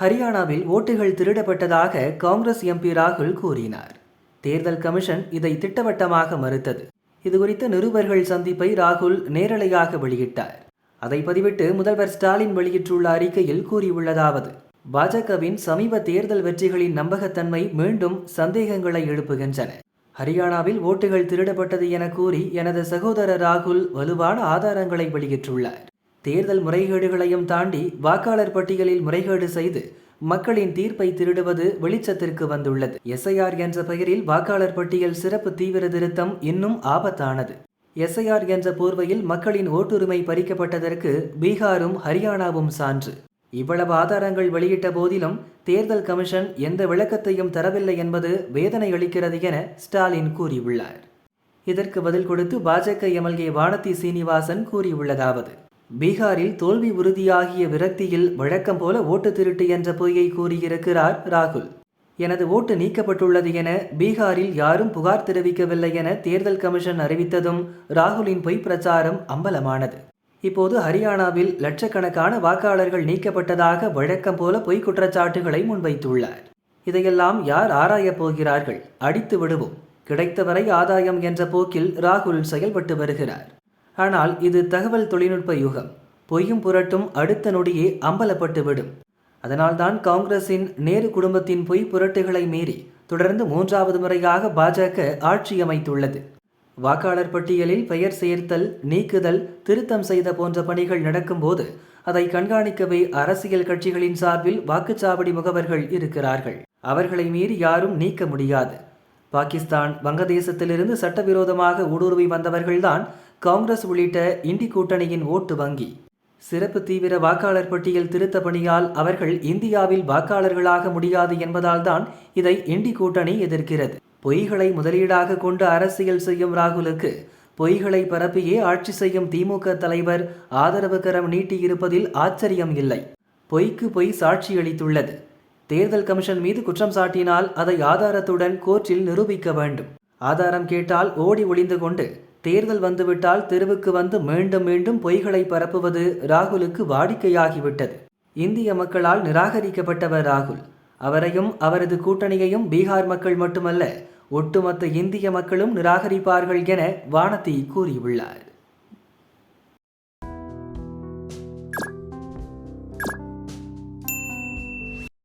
ஹரியானாவில் ஓட்டுகள் திருடப்பட்டதாக காங்கிரஸ் எம்பி ராகுல் கூறினார். தேர்தல் கமிஷன் இதை திட்டவட்டமாக மறுத்தது. இதுகுறித்த நிருபர்கள் சந்திப்பை ராகுல் நேரலையாக வெளியிட்டார். அதை பதிவிட்டு முதல்வர் ஸ்டாலின் வெளியிட்டுள்ள அறிக்கையில் கூறியுள்ளதாவது பாஜகவின் சமீப தேர்தல் வெற்றிகளின் நம்பகத்தன்மை மீண்டும் சந்தேகங்களை எழுப்புகின்றன. ஹரியானாவில் ஓட்டுகள் திருடப்பட்டது என கூறி எனது சகோதரர் ராகுல் வலுவான ஆதாரங்களை வெளியிட்டுள்ளார். தேர்தல் முறைகேடுகளையும் தாண்டி வாக்காளர் பட்டியலில் முறைகேடு செய்து மக்களின் தீர்ப்பை திருடுவது வெளிச்சத்திற்கு வந்துள்ளது. எஸ்ஐஆர் என்ற பெயரில் வாக்காளர் பட்டியல் சிறப்பு தீவிர திருத்தம் இன்னும் ஆபத்தானது. எஸ்ஐஆர் என்ற போர்வையில் மக்களின் ஓட்டுரிமை பறிக்கப்பட்டதற்கு பீகாரும் ஹரியானாவும் சான்று. இவ்வளவு ஆதாரங்கள் வெளியிட்ட போதிலும் தேர்தல் கமிஷன் எந்த விளக்கத்தையும் தரவில்லை என்பது வேதனை அளிக்கிறது என ஸ்டாலின் கூறியுள்ளார். இதற்கு பதில் கொடுத்து பாஜக எம்எல்ஏ வானதி சீனிவாசன் கூறியுள்ளதாவது. பீகாரில் தோல்வி உறுதியாகிய விரக்தியில் வழக்கம் போல ஓட்டு திருட்டு என்ற பொய்யை கூறியிருக்கிறார் ராகுல். எனது ஓட்டு நீக்கப்பட்டுள்ளது என பீகாரில் யாரும் புகார் தெரிவிக்கவில்லை என தேர்தல் கமிஷன் அறிவித்ததும் ராகுலின் பொய் பிரச்சாரம் அம்பலமானது. இப்போது ஹரியானாவில் லட்சக்கணக்கான வாக்காளர்கள் நீக்கப்பட்டதாக வழக்கம் போல பொய் குற்றச்சாட்டுகளை முன்வைத்துள்ளார். இதையெல்லாம் யார் ஆராயப் போகிறார்கள்? அடித்து விடுவோம். கிடைத்தவரை ஆதாயம் என்ற போக்கில் ராகுல் செயல்பட்டு வருகிறார். ஆனால் இது தகவல் தொழில்நுட்ப யுகம். பொய்யும் புரட்டும் அடுத்த நொடியே அம்பலப்பட்டுவிடும் அதனால்தான் காங்கிரசின் நேரு குடும்பத்தின் பொய் புரட்டுகளை மீறி தொடர்ந்து மூன்றாவது முறையாக பாஜக ஆட்சி அமைத்துள்ளது. வாக்காளர் பட்டியலில் பெயர் சேர்த்தல் நீக்குதல் திருத்தம் செய்த போன்ற பணிகள் நடக்கும்போது அதை கண்காணிக்கவே அரசியல் கட்சிகளின் சார்பில் வாக்குச்சாவடி முகவர்கள் இருக்கிறார்கள். அவர்களை மீறி யாரும் நீக்க முடியாது. பாகிஸ்தான் வங்கதேசத்திலிருந்து சட்டவிரோதமாக ஊடுருவி வந்தவர்கள்தான் காங்கிரஸ் உள்ளிட்ட இந்தி கூட்டணியின் ஓட்டு வங்கி. சிறப்பு தீவிர வாக்காளர் பட்டியல் திருத்த பணியால் அவர்கள் இந்தியாவில் வாக்காளர்களாக முடியாது என்பதால்தான் இதை இண்டி கூட்டணி எதிர்க்கிறது. பொய்களை முதலீடாக கொண்டு அரசியல் செய்யும் ராகுலுக்கு பொய்களை பரப்பியே ஆட்சி செய்யும் திமுக தலைவர் ஆதரவு கரம் நீட்டியிருப்பதில் ஆச்சரியம் இல்லை. பொய்க்கு பொய் சாட்சியளித்துள்ளது. தேர்தல் கமிஷன் மீது குற்றம் சாட்டினால் அதை ஆதாரத்துடன் கோர்ட்டில் நிரூபிக்க வேண்டும். ஆதாரம் கேட்டால் ஓடி ஒளிந்து கொண்டு தேர்தல் வந்துவிட்டால் தெருவுக்கு வந்து மீண்டும் மீண்டும் பொய்களை பரப்புவது ராகுலுக்கு வாடிக்கையாகிவிட்டது. இந்திய மக்களால் நிராகரிக்கப்பட்டவர் ராகுல். அவரையும் அவரது கூட்டணியையும் பீகார் மக்கள் மட்டுமல்ல ஒட்டுமொத்த இந்திய மக்களும் நிராகரிப்பார்கள் என வானதி கூறியுள்ளார்.